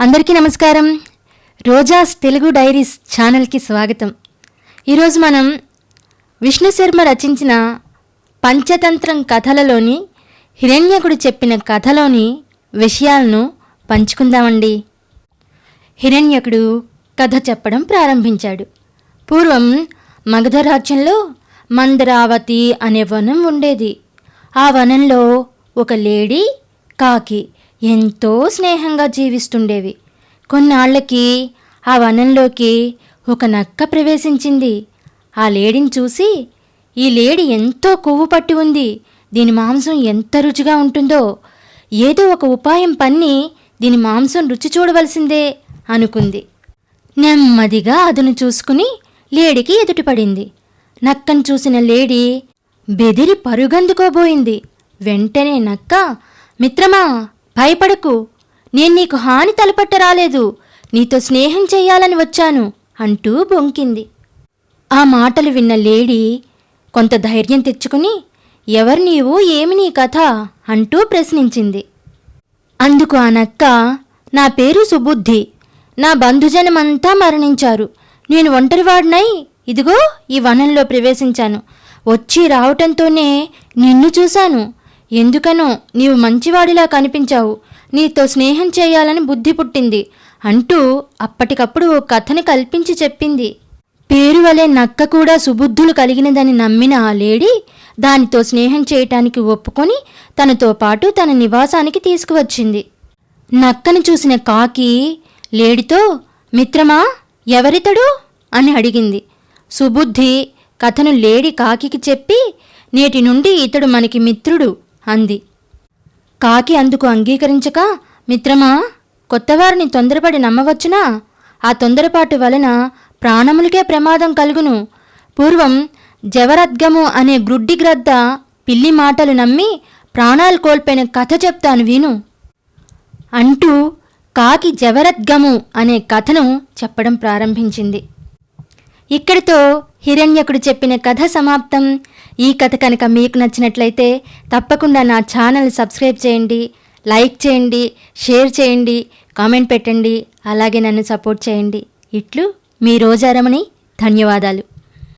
అందరికీ నమస్కారం. రోజాస్ తెలుగు డైరీస్ ఛానల్కి స్వాగతం. ఈరోజు మనం విష్ణు శర్మ రచించిన పంచతంత్రం కథలలోని హిరణ్యకుడు చెప్పిన కథలోని విషయాలను పంచుకుందామండి. హిరణ్యకుడు కథ చెప్పడం ప్రారంభించాడు. పూర్వం మగధ రాజ్యంలో మందరావతి అనే వనం ఉండేది. ఆ వనంలో ఒక లేడీ కాకి ఎంతో స్నేహంగా జీవిస్తుండేవి. కొన్నాళ్ళకి ఆ వనంలోకి ఒక నక్క ప్రవేశించింది. ఆ లేడీని చూసి ఈ లేడీ ఎంతో కొవ్వు పట్టి ఉంది. దీని మాంసం ఎంత రుచిగా ఉంటుందో. ఏదో ఒక ఉపాయం పన్ని దీని మాంసం రుచి చూడవలసిందే అనుకుంది. నెమ్మదిగా అదును చూసుకుని లేడీకి ఎదుటిపడింది. నక్కను చూసిన లేడీ బెదిరి పరుగందుకోబోయింది. వెంటనే నక్క మిత్రమా భయపడకు. నేను నీకు హాని తలపట్ట రాలేదు నీతో స్నేహం చెయ్యాలని వచ్చాను అంటూ బొంకింది. ఆ మాటలు విన్న లేడీ కొంత ధైర్యం తెచ్చుకుని ఎవరు నీవు? ఏమి నీ కథ? అంటూ ప్రశ్నించింది. అందుకు ఆ నక్క నా పేరు సుబుద్ధి. నా బంధుజనమంతా మరణించారు. నేను ఒంటరివాడినై. ఇదిగో ఈ వనంలో ప్రవేశించాను. వచ్చి రావటంతోనే నిన్ను చూశాను. ఎందుకనో నీవు మంచివాడిలా కనిపించావు. నీతో స్నేహం చేయాలని బుద్ధి పుట్టింది. అంటూ అప్పటికప్పుడు ఓ కథని కల్పించి చెప్పింది. పేరు వలె నక్క కూడా సుబుద్ధులు కలిగినదని నమ్మిన ఆ లేడీ దానితో స్నేహం చేయటానికి ఒప్పుకొని తనతో పాటు తన నివాసానికి తీసుకువచ్చింది. నక్కను చూసిన కాకి లేడితో మిత్రమా ఎవరితడు? అని అడిగింది. సుబుద్ధి కథను లేడి కాకికి చెప్పి నేటి నుండి ఇతడు మనకి మిత్రుడు. అంది. కాకి అందుకు అంగీకరించక మిత్రమా కొత్తవారిని తొందరపడి నమ్మవచ్చునా? ఆ తొందరపాటు వలన ప్రాణములకే ప్రమాదం కలుగును. పూర్వం జవరద్గము అనే గ్రుడ్డి గ్రద్ద పిల్లి మాటలు నమ్మి ప్రాణాలు కోల్పోయిన కథ చెప్తాను విను. అంటూ కాకి జవరద్గము అనే కథను చెప్పడం ప్రారంభించింది. ఇక్కడితో హిరణ్యకుడు చెప్పిన కథ సమాప్తం. ఈ కథ కనుక మీకు నచ్చినట్లయితే తప్పకుండా నా ఛానల్ సబ్స్క్రైబ్ చేయండి లైక్ చేయండి షేర్ చేయండి కామెంట్ పెట్టండి అలాగే నన్ను సపోర్ట్ చేయండి. ఇట్లు మీ రోజారమణి ధన్యవాదాలు.